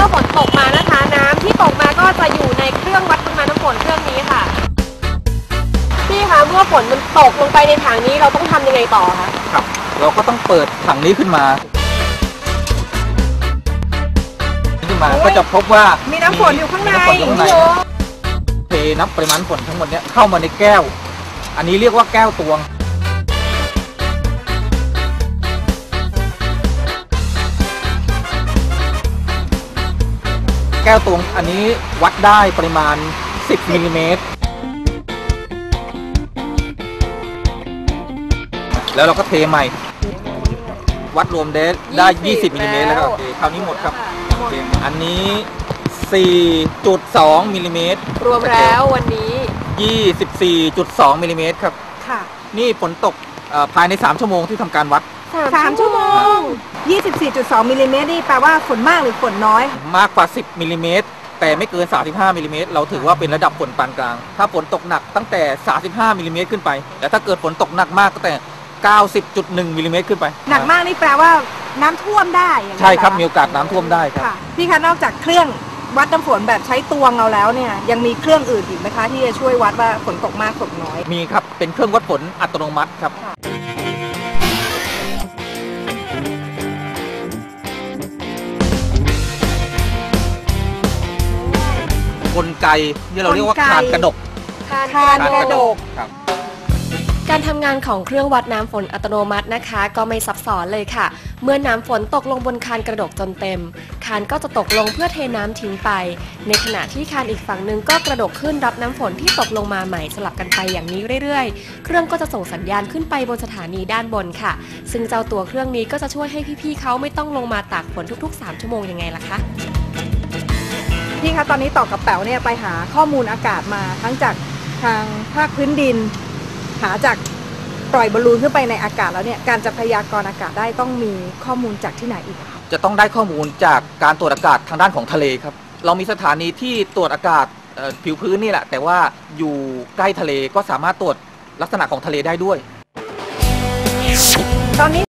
มื่อฝนตกมานะคะ น้ำที่ตกมาก็จะอยู่ในเครื่องวัดปริมาณน้ำฝนเครื่องนี้ค่ะพี่คะเมื่อฝนมันตกลงไปในถังนี้เราต้องทำยังไงต่อคะครับ เราก็ต้องเปิดถังนี้ขึ้นมาขึ้นมาโอ้ยก็จะพบว่ามีน้ำฝนอยู่ข้างในมีน้ำฝนอยู่ข้างในเทน้ำปริมาณฝนทั้งหมดเนี้ยเข้ามาในแก้ว อันนี้เรียกว่าแก้วตวง แก้วตวงอันนี้วัดได้ปริมาณ 10มิลลิเมตรแล้วเราก็เทใหม่ วัดรวมได้ได้ 20มิลลิเมตรแล้วครับโอเคคราวนี้หมดครับหมดอันนี้ 4.2มิลลิเมตรรวมแล้ววันนี้24.2มิลลิเมตรครับ ค่ะ นี่ฝนตกเอ่อภายใน 3 ชั่วโมงที่ทำการวัด สามชั่วโมง 24.2มิลลิเมตรนี่แปลว่าฝนมากหรือฝนน้อย มากกว่า 10มิลลิเมตรแต่ไม่เกิน 35มิลลิเมตรเราถือว่าเป็นระดับฝนปานกลาง ถ้าฝนตกหนักตั้งแต่ 35มิลลิเมตรขึ้นไปแต่ถ้าเกิดฝนตกหนักมากตั้งแต่ 90.1มิลลิเมตรขึ้นไป หนักมากนี่แปลว่าน้ำท่วมได้อย่างนั้นใช่ครับเหมีโอกาสน้ำท่วมได้ครับ ค่ะพี่คะนอกจากเครื่องวัดน้ำฝนแบบใช้ตวงเอาแล้วเนี่ยยังมีเครื่องอื่นอีกไหมคะที่จะช่วยวัดว่าฝนตกมากฝนน้อย มีครับ เป็นเครื่องวัดฝนอัตโนมัติครับ กลไกที่เราเรียกว่ากลไกคานกระดกคานคานกระดกครับการทำงานของเครื่องวัดน้ำฝนอัตโนมัตินะคะ ก็ไม่ซับซ้อนเลยค่ะ เมื่อน้ำฝนตกลงบนคานกระดกจนเต็ม คานก็จะตกลงเพื่อเทน้ำทิ้งไป ในขณะที่คานอีกฝั่งหนึ่งก็กระดกขึ้นรับน้ำฝนที่ตกลงมาใหม่สลับกันไปอย่างนี้เรื่อยๆ เครื่องก็จะส่งสัญญาณขึ้นไปบนสถานีด้านบนค่ะ ซึ่งเจ้าตัวเครื่องนี้ก็จะช่วยให้พี่ๆเขาไม่ต้องลงมาตากฝนทุกๆ 3 ชั่วโมงยังไงล่ะคะ พี่คะตอนนี้ต่อกับแป๋วเนี่ยไปหาข้อมูลอากาศมา ทั้งจากทางภาคพื้นดิน หาจากปล่อยบอลลูนขึ้นไปในอากาศแล้วเนี่ยการจะพยากรณ์อากาศได้ต้องมีข้อมูลจากที่ไหนอีกคะจะต้องได้ข้อมูลจากการตรวจอากาศทางด้านของทะเลครับ เรามีสถานีที่ตรวจอากาศผิวพื้นนี่แหละ แต่ว่าอยู่ใกล้ทะเลก็สามารถตรวจลักษณะของทะเลได้ด้วย ตอนนี้